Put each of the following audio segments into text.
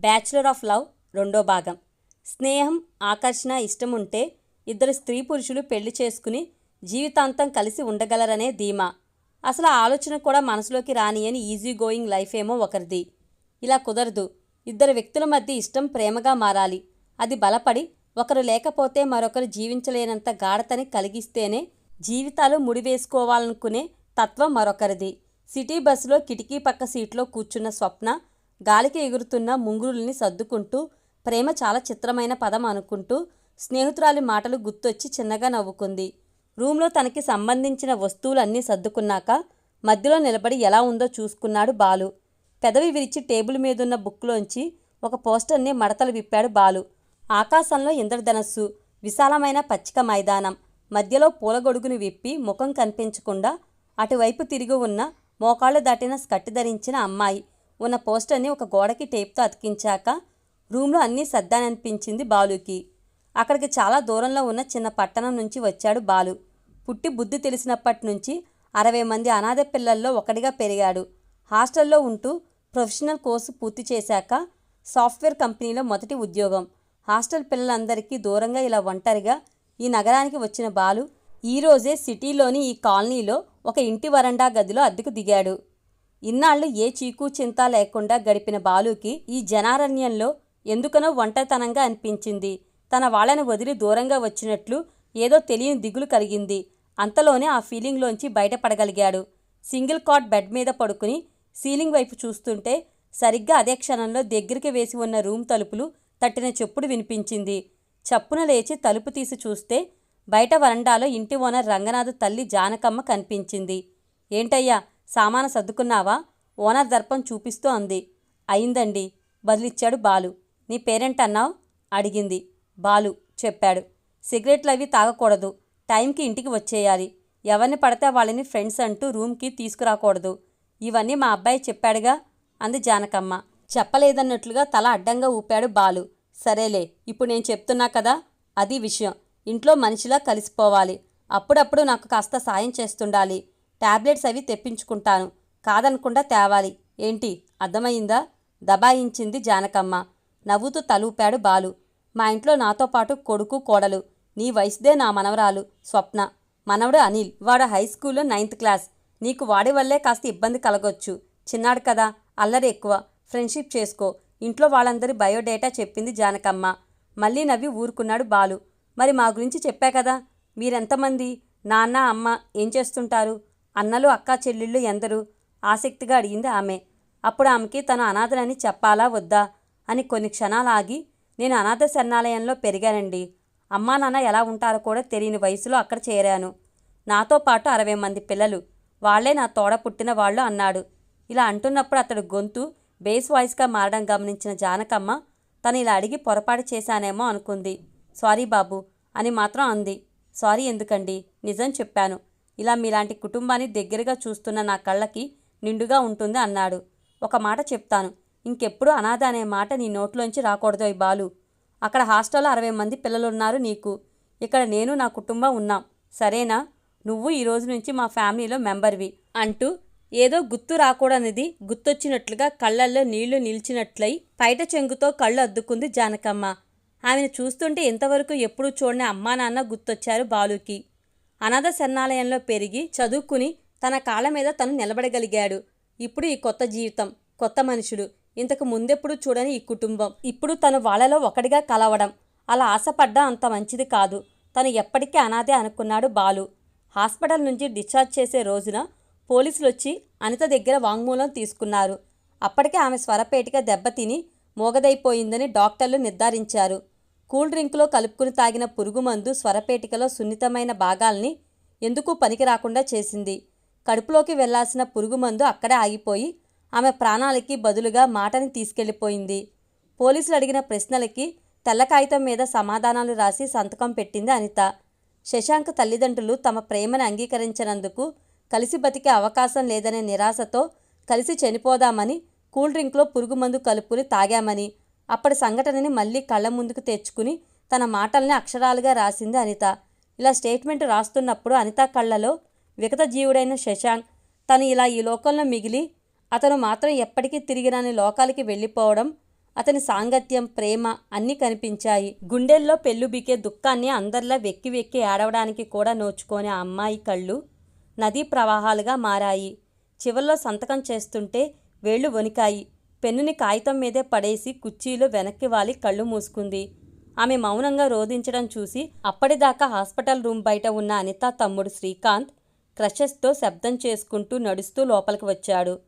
Bachelor of love రెండో భాగం. స్నేహం ఆకర్షణ ఇష్టం ఉంటే ఇద్దరు స్త్రీ పురుషులు పెళ్ళి చేసుకుని జీవితాంతం కలిసి ఉండగలరనే ధీమా. అసలు ఆలోచన కూడా మనసులోకి రానియని ఈజీ గోయింగ్ లైఫ్ ఏమో ఒకరిది. ఇలా కుదరదు. ఇద్దరు వ్యక్తుల మధ్య ఇష్టం ప్రేమగా మారాలి. అది బలపడి ఒకరు లేకపోతే మరొకరు జీవించలేనంత గాఢతని కలిగిస్తేనే జీవితాలు ముడివేసుకోవాలనుకునే తత్వం మరొకరిది. సిటీ బస్సులో కిటికీ పక్క సీట్లో కూర్చున్న స్వప్న గాలికి ఎగురుతున్న ముంగురుల్ని సర్దుకుంటూ ప్రేమ చాలా చిత్రమైన పదం అనుకుంటూ స్నేహితురాలి మాటలు గుర్తొచ్చి చిన్నగా నవ్వుకుంది. రూమ్లో తనకి సంబంధించిన వస్తువులన్నీ సర్దుకున్నాక మధ్యలో నిలబడి ఎలా ఉందో చూసుకున్నాడు బాలు. పెదవి విరిచి టేబుల్ మీదున్న బుక్లోంచి ఒక పోస్టర్ని మడతలు విప్పాడు బాలు. ఆకాశంలో ఇంద్రధనస్సు విశాలమైన పచ్చిక మైదానం మధ్యలో పూలగొడుగుని విప్పి ముఖం కనిపించకుండా అటువైపు తిరిగి ఉన్న మోకాళ్ళు దాటిన స్కట్టి ధరించిన అమ్మాయి. ఉన్న పోస్టర్ని ఒక గోడకి టేప్తో అతికించాక రూమ్లో అన్నీ సర్దాననిపించింది బాలుకి. అక్కడికి చాలా దూరంలో ఉన్న చిన్న పట్టణం నుంచి వచ్చాడు బాలు. పుట్టి బుద్ధి తెలిసినప్పటి నుంచి అరవై మంది అనాథ పిల్లల్లో ఒకటిగా పెరిగాడు. హాస్టల్లో ఉంటూ ప్రొఫెషనల్ కోర్సు పూర్తి చేశాక సాఫ్ట్వేర్ కంపెనీలో మొదటి ఉద్యోగం. హాస్టల్ పిల్లలందరికీ దూరంగా ఇలా ఒంటరిగా ఈ నగరానికి వచ్చిన బాలు ఈరోజే సిటీలోని ఈ కాలనీలో ఒక ఇంటి వరండా గదిలో అద్దెకు దిగాడు. ఇన్నాళ్ళు ఏ చీకు చింత లేకుండా గడిపిన బాలుకి ఈ జనారణ్యంలో ఎందుకనో ఒంటరితనంగా అనిపించింది. తన వాళ్ళని వదిలి దూరంగా వచ్చినట్లు ఏదో తెలియని దిగులు కలిగింది. అంతలోనే ఆ ఫీలింగ్లోంచి బయటపడగలిగాడు. సింగిల్ కాట్ బెడ్ మీద పడుకుని సీలింగ్ వైపు చూస్తుంటే సరిగ్గా అదే క్షణంలో దగ్గరికి వేసి ఉన్న రూమ్ తలుపులు తట్టిన చెప్పుడు వినిపించింది. చప్పున లేచి తలుపు తీసి చూస్తే బయట వరండాలో ఇంటి ఓనర్ రంగనాథ్ తల్లి జానకమ్మ కనిపించింది. ఏంటయ్యా సామాను సర్దుకున్నావా? ఓనర్ దర్పం చూపిస్తూ అంది. అయిందండి. బదిలిచ్చాడు బాలు. నీ పేరెంట్ అన్నావు అడిగింది. బాలు చెప్పాడు. సిగరెట్లు అవి తాగకూడదు. టైంకి ఇంటికి వచ్చేయాలి. ఎవరిని పడితే వాళ్ళని ఫ్రెండ్స్ అంటూ రూమ్కి తీసుకురాకూడదు. ఇవన్నీ మా అబ్బాయి చెప్పాడుగా? అంది జానకమ్మ. చెప్పలేదన్నట్లుగా తల అడ్డంగా ఊపాడు బాలు. సరేలే ఇప్పుడు నేను చెప్తున్నా కదా? అది విషయం. ఇంట్లో మనిషిలా కలిసిపోవాలి. అప్పుడప్పుడు నాకు కాస్త సాయం చేస్తుండాలి. టాబ్లెట్స్ అవి తెప్పించుకుంటాను. కాదనకుండా తేవాలి. ఏంటి? అర్థమయ్యిందా? దబాయించింది జానకమ్మ. నవ్వుతూ తలూపాడు బాలు. మా ఇంట్లో నాతో పాటు కొడుకు కోడలు. నీ వయసుదే నా మనవరాలు. స్వప్న. మనవడు అనిల్. వాడు హై స్కూల్లో నైన్త్ క్లాస్. నీకు వాడి వల్లే కాస్త ఇబ్బంది కలగొచ్చు. చిన్నాడు కదా. అల్లరి ఎక్కువ. ఫ్రెండ్షిప్ చేసుకో. ఇంట్లో వాళ్ళందరి బయోడేటా చెప్పింది జానకమ్మ. మళ్ళీ నవ్వి ఊరుకున్నాడు బాలు. మరి మా గురించి చెప్పా కదా. మీరెంతమంది? నాన్న అమ్మ ఏం చేస్తుంటారు? అన్నలు అక్క చెల్లెళ్ళు ఎందరు ఆసక్తిగా అడిగింది ఆమె. అప్పుడు ఆమెకి తను అనాథనని చెప్పాలా వద్దా అని కొన్ని క్షణాలు ఆగి నేను అనాథ శరణాలయంలో పెరిగానండి. అమ్మా నాన్న ఎలా ఉంటారో కూడా తెలియని వయసులో అక్కడ చేరాను. నాతో పాటు అరవై మంది పిల్లలు. వాళ్ళే నా తోడ పుట్టిన వాళ్ళు అన్నాడు. ఇలా అంటున్నప్పుడు అతడు గొంతు బేస్ వాయిస్గా మారడం గమనించిన జానకమ్మ తను ఇలా అడిగి పొరపాటు చేశానేమో అనుకుంది. సారీ బాబు అని మాత్రం అంది. సారీ ఎందుకండి? నిజం చెప్పాను. ఇలా మీలాంటి కుటుంబాన్ని దగ్గరగా చూస్తున్న నా కళ్ళకి నిండుగా ఉంటుంది అన్నాడు. ఒక మాట చెప్తాను. ఇంకెప్పుడు అనాథ అనే మాట నీ నోట్లోంచి రాకూడదు ఈ బాలు. అక్కడ హాస్టల్లో అరవై మంది పిల్లలున్నారు నీకు. ఇక్కడ నేను నా కుటుంబం ఉన్నాం. సరేనా? నువ్వు ఈ రోజు నుంచి మా ఫ్యామిలీలో మెంబర్వి అంటూ ఏదో గుర్తు రాకూడనిది గుర్తొచ్చినట్లుగా కళ్ళల్లో నీళ్ళు నిలిచినట్లయి పైట చెంగుతో కళ్ళు అద్దుకుంది జానకమ్మ. ఆమెను చూస్తుంటే ఇంతవరకు ఎప్పుడూ చూడని అమ్మా నాన్న గుర్తొచ్చారు బాలుకి. అనాథ శరణాలయంలో పెరిగి చదువుకుని తన కాళ్ళ మీద తను నిలబడగలిగాడు. ఇప్పుడు ఈ కొత్త జీవితం కొత్త మనుషులు. ఇంతకు ముందెప్పుడు చూడని ఈ కుటుంబం. ఇప్పుడు తను వాళ్ళలో ఒకటిగా కలవడం. అలా ఆశపడ్డా అంత మంచిది కాదు. తను ఎప్పటికీ అనాథే అనుకున్నాడు బాలు. హాస్పిటల్ నుంచి డిశ్చార్జ్ చేసే రోజున పోలీసులు వచ్చి అనిత దగ్గర వాంగ్మూలం తీసుకున్నారు. అప్పటికే ఆమె స్వరపేటిక దెబ్బతిని మోగదైపోయిందని డాక్టర్లు నిర్ధారించారు. కూల్ డ్రింక్లో కలుపుకుని తాగిన పురుగుమందు స్వరపేటికలో సున్నితమైన భాగాల్ని ఎందుకు పనికి రాకుండా చేసింది? కడుపులోకి వెళ్ళాల్సిన పురుగుమందు అక్కడే ఆగిపోయి ఆమె ప్రాణాలకి బదులుగా మాటని తీసుకెళ్ళిపోయింది. పోలీసులు అడిగిన ప్రశ్నలకి తెల్ల కాగితం మీద సమాధానాలు రాసి సంతకం పెట్టింది అనిత. శశాంక్ తల్లిదండ్రులు తమ ప్రేమను అంగీకరించినందుకు కలిసి బతికే అవకాశం లేదనే నిరాశతో కలిసి చనిపోదామని కూల్ డ్రింక్లో పురుగుమందు కలుపుకుని తాగామని అప్పటి సంఘటనని మళ్ళీ కళ్ళ ముందుకు తెచ్చుకుని తన మాటల్ని అక్షరాలుగా రాసింది అనిత. ఇలా స్టేట్మెంట్ రాస్తున్నప్పుడు అనిత కళ్ళలో విగత జీవుడైన శశాంక్ తను ఇలా ఈ లోకంలో మిగిలి అతను మాత్రం ఎప్పటికీ తిరిగిరాని లోకాలకి వెళ్ళిపోవడం అతని సాంగత్యం ప్రేమ అన్నీ కనిపించాయి. గుండెల్లో పెళ్ళుబికే దుఃఖాన్ని అందరిలా వెక్కి వెక్కి ఏడవడానికి కూడా నోచుకోని ఆ అమ్మాయి కళ్ళు నదీ ప్రవాహాలుగా మారాయి. చివర్లో సంతకం చేస్తుంటే వేళ్ళు వణికాయి. పెన్నుని కాగితం మీదే పడేసి కుర్చీలో వెనక్కి వాలి కళ్ళు మూసుకుంది. ఆమె మౌనంగా రోధించడం చూసి అప్పటిదాకా హాస్పిటల్ రూమ్ బయట ఉన్న అనిత తమ్ముడు శ్రీకాంత్ క్రషెస్తో శబ్దం చేసుకుంటూ నడుస్తూ లోపలికి వచ్చాడు.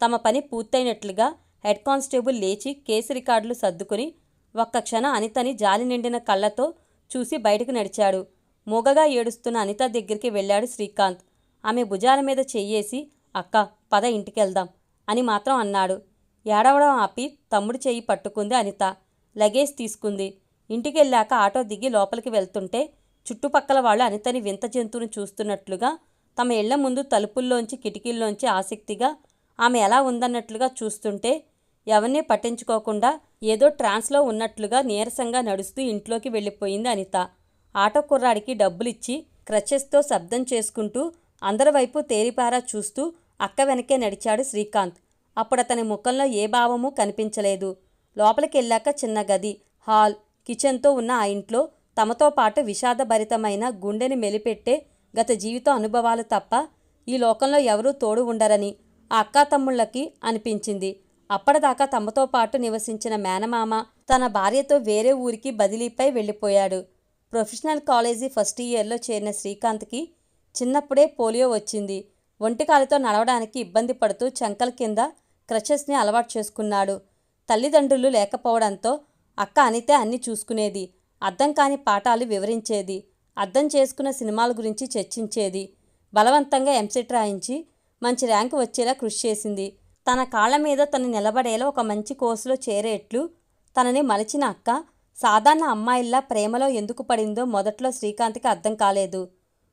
తమ పని పూర్తయినట్లుగా హెడ్ కానిస్టేబుల్ లేచి కేసు రికార్డులు సర్దుకుని ఒక్క క్షణం అనితని జాలి నిండిన కళ్ళతో చూసి బయటకు నడిచాడు. మూగగా ఏడుస్తున్న అనిత దగ్గరికి వెళ్ళాడు శ్రీకాంత్. ఆమె భుజాల మీద చెయ్యేసి అక్క పద ఇంటికెళ్దాం అని మాత్రం అన్నాడు. ఏడవడం ఆపి తమ్ముడు చేయి పట్టుకుంది అనిత. లగేజ్ తీసుకుంది. ఇంటికెళ్ళాక ఆటో దిగి లోపలికి వెళ్తుంటే చుట్టుపక్కల వాళ్ళు అనితని వింత జంతువును చూస్తున్నట్లుగా తమ ఇళ్ళ ముందు తలుపుల్లోంచి కిటికీల్లోంచి ఆసక్తిగా ఆమె ఎలా ఉందన్నట్లుగా చూస్తుంటే ఎవరిని పట్టించుకోకుండా ఏదో ట్రాన్స్లో ఉన్నట్లుగా నీరసంగా నడుస్తూ ఇంట్లోకి వెళ్ళిపోయింది అనిత. ఆటో కుర్రాడికి డబ్బులిచ్చి క్రచెస్తో శబ్దం చేసుకుంటూ అందరి వైపు తేరిపారా చూస్తూ అక్క వెనకే నడిచాడు శ్రీకాంత్. అప్పుడతని ముఖంలో ఏ భావమూ కనిపించలేదు. లోపలికెళ్ళాక చిన్న గది హాల్ కిచెన్తో ఉన్న ఆ ఇంట్లో తమతో పాటు విషాదభరితమైన గుండెని మెలిపెట్టే గత జీవిత అనుభవాలు తప్ప ఈ లోకంలో ఎవరూ తోడు ఉండరని ఆ అక్కా తమ్ముళ్ళకి అనిపించింది. అప్పటిదాకా తమతో పాటు నివసించిన మేనమామ తన భార్యతో వేరే ఊరికి బదిలీపై వెళ్ళిపోయాడు. ప్రొఫెషనల్ కాలేజీ ఫస్ట్ ఇయర్లో చేరిన శ్రీకాంత్కి చిన్నప్పుడే పోలియో వచ్చింది. ఒంటికాలతో నడవడానికి ఇబ్బంది పడుతూ చంకల కింద క్రచెస్ని అలవాటు చేసుకున్నాడు. తల్లిదండ్రులు లేకపోవడంతో అక్క అనితే అన్ని చూసుకునేది. అర్థం కాని పాఠాలు వివరించేది. అర్థం చేసుకున్న సినిమాల గురించి చర్చించేది. బలవంతంగా ఎంసెట్ రాయించి మంచి ర్యాంకు వచ్చేలా కృషి చేసింది. తన కాళ్ళ మీద తను నిలబడేలా ఒక మంచి కోర్సులో చేరేట్లు తనని మలిచిన అక్క సాధారణ అమ్మాయిల్లా ప్రేమలో ఎందుకు పడిందో మొదట్లో శ్రీకాంత్కి అర్థం కాలేదు.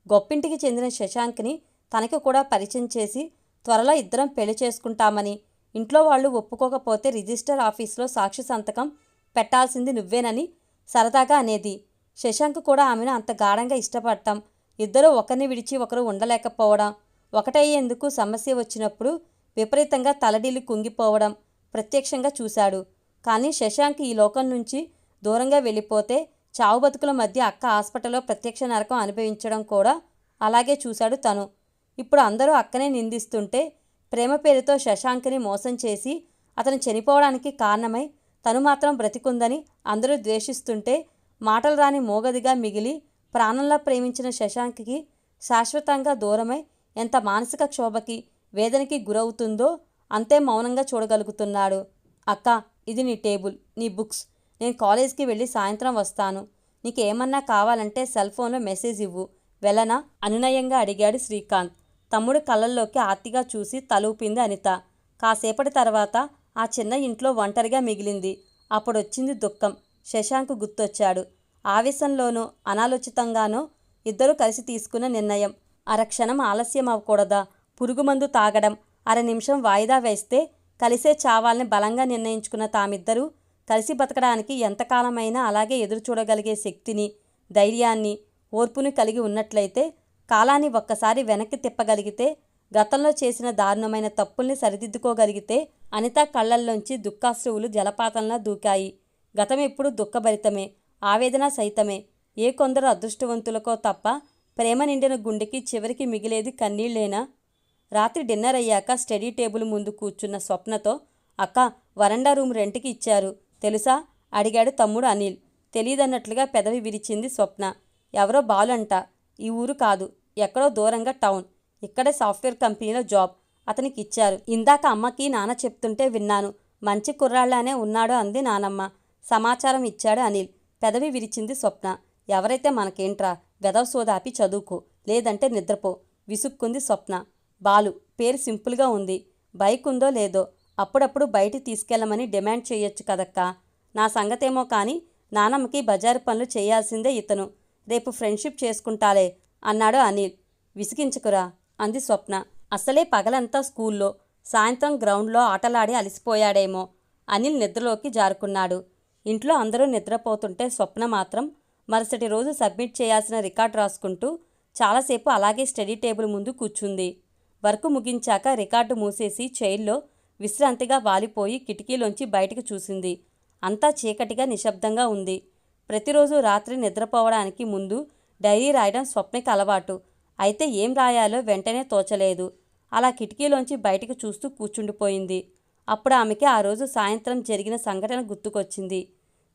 గొప్పింటికి చెందిన శశాంక్ని తనకి కూడా పరిచయం చేసి త్వరలో ఇద్దరం పెళ్ళి చేసుకుంటామని ఇంట్లో వాళ్ళు ఒప్పుకోకపోతే రిజిస్టర్ ఆఫీస్లో సాక్షి సంతకం పెట్టాల్సింది నువ్వేనని సరదాగా అనేది. శశాంక్ కూడా ఆమెను అంత గాఢంగా ఇష్టపడటం ఇద్దరూ ఒకరిని విడిచి ఒకరు ఉండలేకపోవడం ఒకటయ్యేందుకు సమస్య వచ్చినప్పుడు విపరీతంగా తలడిల్లి కుంగిపోవడం ప్రత్యక్షంగా చూశాడు. కానీ శశాంక్ ఈ లోకం నుంచి దూరంగా వెళ్ళిపోతే చావు బతుకుల మధ్య అక్క హాస్పిటల్లో ప్రత్యక్ష నరకం అనుభవించడం కూడా అలాగే చూశాడు తను. ఇప్పుడు అందరూ అక్కనే నిందిస్తుంటే ప్రేమ పేరుతో శశాంక్ని మోసం చేసి అతను చనిపోవడానికి కారణమై తను మాత్రం బ్రతికుందని అందరూ ద్వేషిస్తుంటే మాటలు రాని మోగదిగా మిగిలి ప్రాణంలా ప్రేమించిన శశాంక్కి శాశ్వతంగా దూరమై ఎంత మానసిక క్షోభకి వేదనకి గురవుతుందో అంతే మౌనంగా చూడగలుగుతున్నాడు. అక్క ఇది నీ టేబుల్ నీ బుక్స్. నేను కాలేజ్కి వెళ్ళి సాయంత్రం వస్తాను. నీకేమన్నా కావాలంటే సెల్ ఫోన్లో మెసేజ్ ఇవ్వు. వెళ్ళనా? అనునయంగా అడిగాడు శ్రీకాంత్. తమ్ముడు కళ్ళల్లోకి ఆర్తిగా చూసి తలూపింది అనిత. కాసేపటి తర్వాత ఆ చిన్న ఇంట్లో ఒంటరిగా మిగిలింది. అప్పుడొచ్చింది దుఃఖం. శశాంక్ గుర్తొచ్చాడు. ఆవేశంలోనూ అనాలోచితంగానో ఇద్దరూ కలిసి తీసుకున్న నిర్ణయం. అరక్షణం ఆలస్యం అవ్వకూడదా పురుగుమందు తాగడం అర నిమిషం వాయిదా వేస్తే కలిసే చావాలని బలంగా నిర్ణయించుకున్న తామిద్దరూ కలిసి బతకడానికి ఎంతకాలమైనా అలాగే ఎదురు చూడగలిగే శక్తిని ధైర్యాన్ని ఓర్పుని కలిగి ఉన్నట్లయితే కాలాన్ని ఒక్కసారి వెనక్కి తిప్పగలిగితే గతంలో చేసిన దారుణమైన తప్పుల్ని సరిదిద్దుకోగలిగితే అనిత కళ్ళల్లోంచి దుఃఖాశ్రువులు జలపాతంలా దూకాయి. గతం ఎప్పుడు దుఃఖభరితమే ఆవేదన సైతమే ఏ కొందరు అదృష్టవంతులకో తప్ప ప్రేమ నిండిన గుండెకి చివరికి మిగిలేది కన్నీళ్ళేనా? రాత్రి డిన్నర్ అయ్యాక స్టడీ టేబుల్ ముందు కూర్చున్న స్వప్నతో అక్క వరండా రూమ్ రెంట్కి ఇచ్చారు. తెలుసా? అడిగాడు తమ్ముడు అనిల్. తెలీదన్నట్లుగా పెదవి విరిచింది స్వప్న. ఎవరో బాలంట. ఈ ఊరు కాదు ఎక్కడో దూరంగా టౌన్. ఇక్కడే సాఫ్ట్వేర్ కంపెనీలో జాబ్ అతనికి ఇచ్చారు ఇందాక అమ్మకి నాన్న చెప్తుంటే విన్నాను. మంచి కుర్రాళ్ళనే ఉన్నాడు అంది నానమ్మ. సమాచారం ఇచ్చాడు అనిల్. పెదవి విరిచింది స్వప్న. ఎవరైతే మనకేంట్రా? వెదవ సోదాపి చదువుకో. లేదంటే నిద్రపో. విసుక్కుంది స్వప్న. బాలు పేరు సింపుల్గా ఉంది. బైక్ ఉందో లేదో అప్పుడప్పుడు బయట తీసుకెళ్ళమని డిమాండ్ చేయొచ్చు కదక్కా? నా సంగతేమో కానీ నానమ్మకి బజారు పనులు చేయాల్సిందే ఇతను. రేపు ఫ్రెండ్షిప్ చేసుకుంటాలే అన్నాడు అనిల్. విసిగించుకురా అంది స్వప్న. అసలే పగలంతా స్కూల్లో సాయంత్రం గ్రౌండ్లో ఆటలాడి అలసిపోయాడేమో అనిల్ నిద్రలోకి జారుకున్నాడు. ఇంట్లో అందరూ నిద్రపోతుంటే స్వప్న మాత్రం మరుసటి రోజు సబ్మిట్ చేయాల్సిన రికార్డ్ రాసుకుంటూ చాలాసేపు అలాగే స్టడీ టేబుల్ ముందు కూర్చుంది. వర్క్ ముగించాక రికార్డు మూసేసి చైర్లో విశ్రాంతిగా వాలిపోయి కిటికీలోంచి బయటకు చూసింది. అంతా చీకటిగా నిశ్శబ్దంగా ఉంది. ప్రతిరోజు రాత్రి నిద్రపోవడానికి ముందు డైరీ రాయడం స్వప్నకి అలవాటు. అయితే ఏం రాయాలో వెంటనే తోచలేదు. అలా కిటికీలోంచి బయటకు చూస్తూ కూర్చుండిపోయింది. అప్పుడు ఆమెకి ఆ రోజు సాయంత్రం జరిగిన సంఘటన గుర్తుకొచ్చింది.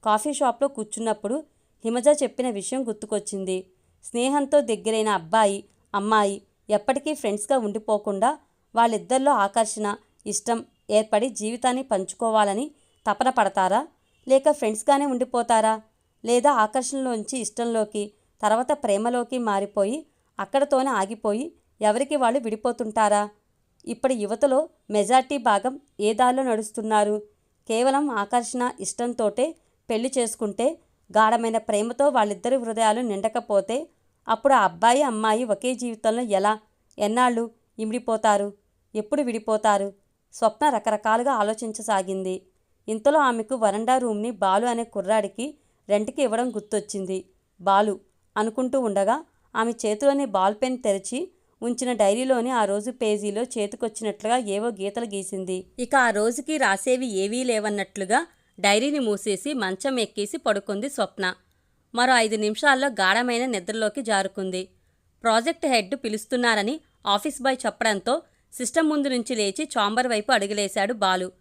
కాఫీ షాప్లో కూర్చున్నప్పుడు హిమజ చెప్పిన విషయం గుర్తుకొచ్చింది. స్నేహంతో దగ్గరైన అబ్బాయి అమ్మాయి ఎప్పటికీ ఫ్రెండ్స్గా ఉండిపోకుండా వాళ్ళిద్దరిలో ఆకర్షణ ఇష్టం ఏర్పడి జీవితాన్ని పంచుకోవాలని తపన పడతారా? లేక ఫ్రెండ్స్గానే ఉండిపోతారా? లేదా ఆకర్షణలోంచి ఇష్టంలోకి తర్వాత ప్రేమలోకి మారిపోయి అక్కడతోనే ఆగిపోయి ఎవరికి వాళ్ళు విడిపోతుంటారా? ఇప్పటి యువతలో మెజార్టీ భాగం ఏ దారిలో నడుస్తున్నారు? కేవలం ఆకర్షణ ఇష్టంతోటే పెళ్ళి చేసుకుంటే గాఢమైన ప్రేమతో వాళ్ళిద్దరి హృదయాలు నిండకపోతే అప్పుడు ఆ అబ్బాయి అమ్మాయి ఒకే జీవితంలో ఎలా ఎన్నాళ్ళు ఇమిడిపోతారు? ఎప్పుడు విడిపోతారు? స్వప్న రకరకాలుగా ఆలోచించసాగింది. ఇంతలో ఆమెకు వరండా రూమ్ని బాలు అనే కుర్రాడికి రెంట్కి ఇవ్వడం గుర్తొచ్చింది. బాలు అనుకుంటూ ఉండగా ఆమె చేతిలోని బాల్ పెన్ తెరిచి ఉంచిన డైరీలోని ఆ రోజు పేజీలో చేతికొచ్చినట్లుగా ఏవో గీతలు గీసింది. ఇక ఆ రోజుకి రాసేవి ఏవీ లేవన్నట్లుగా డైరీని మూసేసి మంచం ఎక్కేసి పడుకుంది స్వప్న. మరో ఐదు నిమిషాల్లో గాఢమైన నిద్రలోకి జారుకుంది. ప్రాజెక్ట్ హెడ్ పిలుస్తున్నారని ఆఫీస్ బాయ్ చెప్పడంతో సిస్టమ్ ముందు నుంచి లేచి చాంబర్ వైపు అడుగులేశాడు బాలు.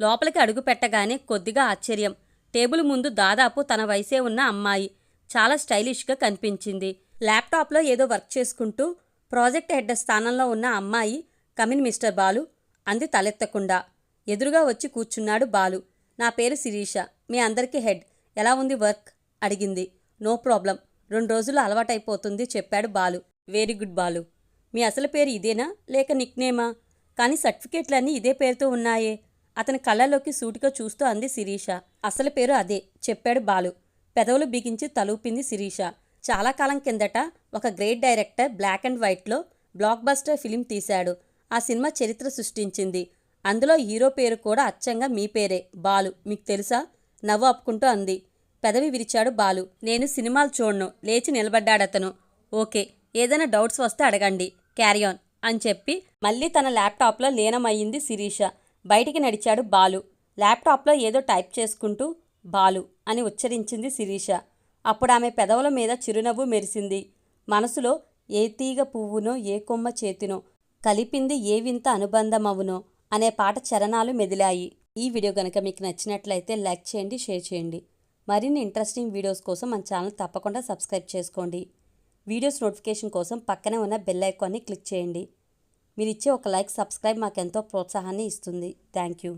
లోపలికి అడుగు పెట్టగానే కొద్దిగా ఆశ్చర్యం. టేబుల్ ముందు దాదాపు తన వయసే ఉన్న అమ్మాయి. చాలా స్టైలిష్గా కనిపించింది. ల్యాప్టాప్లో ఏదో వర్క్ చేసుకుంటూ ప్రాజెక్ట్ హెడ్ స్థానంలో ఉన్న అమ్మాయి కమిన్ మిస్టర్ బాలు అంది తలెత్తకుండా. ఎదురుగా వచ్చి కూర్చున్నాడు బాలు. నా పేరు శిరీష మీ అందరికీ హెడ్. ఎలా ఉంది వర్క్? అడిగింది. నో ప్రాబ్లం రెండు రోజులు అలవాటైపోతుంది చెప్పాడు బాలు. Very good Balu. మీ అసలు పేరు ఇదేనా? లేక నిక్నేమా కానీ సర్టిఫికేట్లన్నీ ఇదే పేరుతో ఉన్నాయే. అతని కళ్ళలోకి సూటిగా చూస్తూ అంది శిరీష. అసలు పేరు అదే చెప్పాడు బాలు. పెదవులు బిగించి తలూపింది శిరీష. చాలా కాలం కిందట ఒక గ్రేట్ డైరెక్టర్ బ్లాక్ అండ్ వైట్లో బ్లాక్ బస్టర్ ఫిలిం తీశాడు. ఆ సినిమా చరిత్ర సృష్టించింది. అందులో హీరో పేరు కూడా అచ్చంగా మీ పేరే బాలు. మీకు తెలుసా? నవ్వు అప్పుకుంటూ అంది. పెదవి విరిచాడు బాలు. నేను సినిమాలు చూడను లేచి నిలబడ్డాడతను. ఓకే ఏదైనా డౌట్స్ వస్తే అడగండి. క్యారియాన్ అని చెప్పి మళ్ళీ తన ల్యాప్టాప్లో లీనమయ్యింది శిరీష. బయటికి నడిచాడు బాలు. ల్యాప్టాప్లో ఏదో టైప్ చేసుకుంటూ బాలు అని ఉచ్చరించింది శిరీష. అప్పుడు ఆమె పెదవుల మీద చిరునవ్వు మెరిసింది. మనసులో ఏ తీగ పువ్వునో ఏ కొమ్మ చేతినో కలిపింది ఏ వింత అనుబంధమవునో అనే పాట చరణాలు మెదిలాయి. ఈ వీడియో కనుక మీకు నచ్చినట్లయితే లైక్ చేయండి షేర్ చేయండి. మరిన్ని ఇంట్రెస్టింగ్ వీడియోస్ కోసం మన ఛానల్ తప్పకుండా సబ్స్క్రైబ్ చేసుకోండి. వీడియోస్ నోటిఫికేషన్ కోసం పక్కనే ఉన్న బెల్ ఐకాన్ని క్లిక్ చేయండి. మీరిచ్చే ఒక లైక్ సబ్స్క్రైబ్ మాకెంతో ప్రోత్సాహాన్ని ఇస్తుంది. Thank you.